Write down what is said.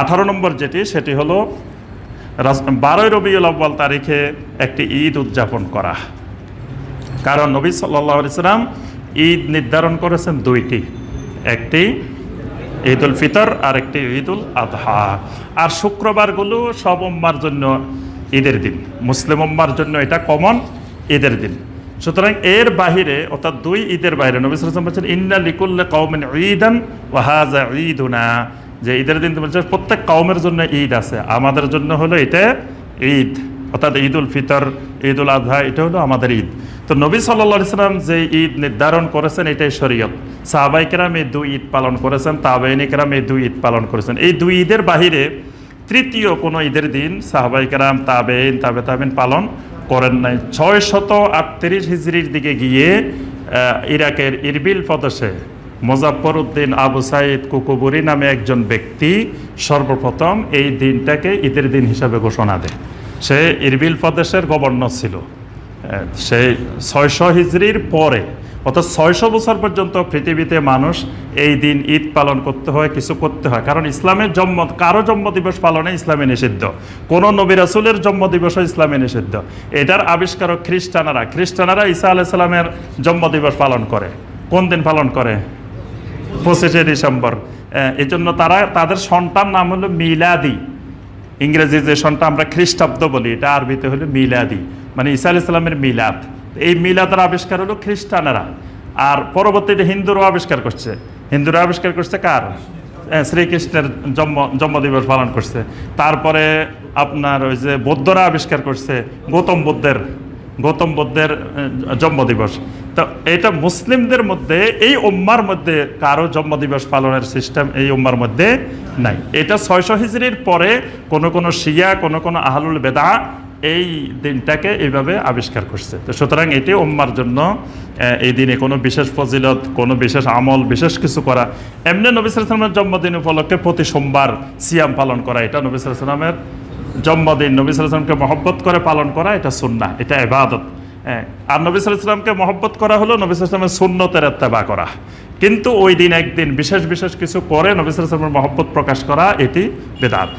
আঠারো নম্বর যেটি, সেটি হলো বারোই রবিউল আব্বাল তারিখে একটি ঈদ উদযাপন করা। কারণ নবী সাল্লাহ ইসলাম ঈদ নির্ধারণ করেছেন দুইটি, একটি ঈদ উল ফিতর আর একটি ঈদ উল আদহা আর শুক্রবারগুলো সব উম্মার জন্য ঈদের দিন, মুসলিম উম্মার জন্য এটা কমন ঈদের দিন। সুতরাং এর বাহিরে, অর্থাৎ দুই ঈদের বাইরে নবী সাল্লাম বলছেন, ইন্না লিকুল্লে কৌমিন ঈদান ওয়াহাজা ঈদুনা। যে ঈদের দিন বলছে, প্রত্যেক কওমের জন্য ঈদ আছে। আমাদের জন্য হলো এটা ঈদ। অর্থাৎ ঈদ উল ফিতর ঈদ উল আজহা এটা হলো আমাদের ঈদ। তো নবী সাল্লা ইসলাম যে ঈদ নির্ধারণ করেছেন, এটাই শরীয়ত। সাহাবাই কেরাম এই দুই ঈদ পালন করেছেন, তাবাইনি কেরাম এই দুই ঈদ পালন করেছেন। এই দুই ঈদের বাহিরে তৃতীয় কোনো ঈদের দিন সাহাবাই কেরাম, তাবেইন, তাবে তাবেন পালন করেন নাই। ছয় শত আটত্রিশ হিজড়ির দিকে গিয়ে ইরাকের ইরবিল প্রদেশে মোজাফর উদ্দিন আবু সাইদ কুকুবুরি নামে একজন ব্যক্তি সর্বপ্রথম এই দিনটাকে ঈদের দিন হিসাবে ঘোষণা দেয় সে ইরবিল প্রদেশের গভর্নর ছিল। সে ছয়শো হিজড়ির পরে, অর্থাৎ ছয়শো বছর পর্যন্ত পৃথিবীতে মানুষ এই দিন ঈদ পালন করতে হয়, কিছু করতে হয়। কারণ ইসলামের জন্ম, কারও জন্মদিবস পালনে ইসলামে নিষিদ্ধ। কোনো নবী রাসুলের জন্মদিবসও ইসলামে নিষিদ্ধ। এটার আবিষ্কারক খ্রিস্টানারা খ্রিস্টানারা ঈসা আলাইসাল্লামের জন্মদিবস পালন করে। কোন দিন পালন করে? পঁচিশে ডিসেম্বর। এই জন্য তারা তাদের সন্তান নাম হলো মিলাদি। ইংরেজি যে সনটা আমরা খ্রিস্টাব্দ বলি এটা আরবিতে হলো মিলাদি। মানে ঈসা আলাইহিস সালামের মিলাদ। এই মিলাদের আবিষ্কার হলো খ্রিস্টানেরা। আর পরবর্তীতে হিন্দুরাও আবিষ্কার করছে। হিন্দুরা আবিষ্কার করছে কার? হ্যাঁ, শ্রীকৃষ্ণের জন্ম জন্মদিবস পালন করছে। তারপরে আপনার ওই যে বৌদ্ধরা আবিষ্কার করছে গৌতম বুদ্ধের গৌতম বুদ্ধের জন্মদিবস। তো এটা মুসলিমদের মধ্যে, এই উম্মার মধ্যে কারও জন্মদিবস পালনের সিস্টেম এই উম্মার মধ্যে নাই। এটা ছয়শো হিজড়ির পরে কোনো কোনো শিয়া, কোনো কোনো আহলুল বেদা এই দিনটাকে এইভাবে আবিষ্কার করছে। তো সুতরাং এটি উম্মার জন্য এই দিনে কোনো বিশেষ ফজিলত, কোনো বিশেষ আমল, বিশেষ কিছু করা। এমনি নবী সালামের জন্মদিন উপলক্ষে প্রতি সোমবার সিয়াম পালন করা, এটা নবী সালামের জন্মদিন নবী সালামকে মহব্বত করে পালন করা এটা সুন্না এটা এবাদত হ্যাঁ আর নবী সালামকে মহব্বত করা হলো নবী সালামের সুন্নতের এত্তেবা করা। কিন্তু ওই দিন একদিন বিশেষ বিশেষ কিছু করে নবী সালামের মহব্বত প্রকাশ করা এটি বেদাত।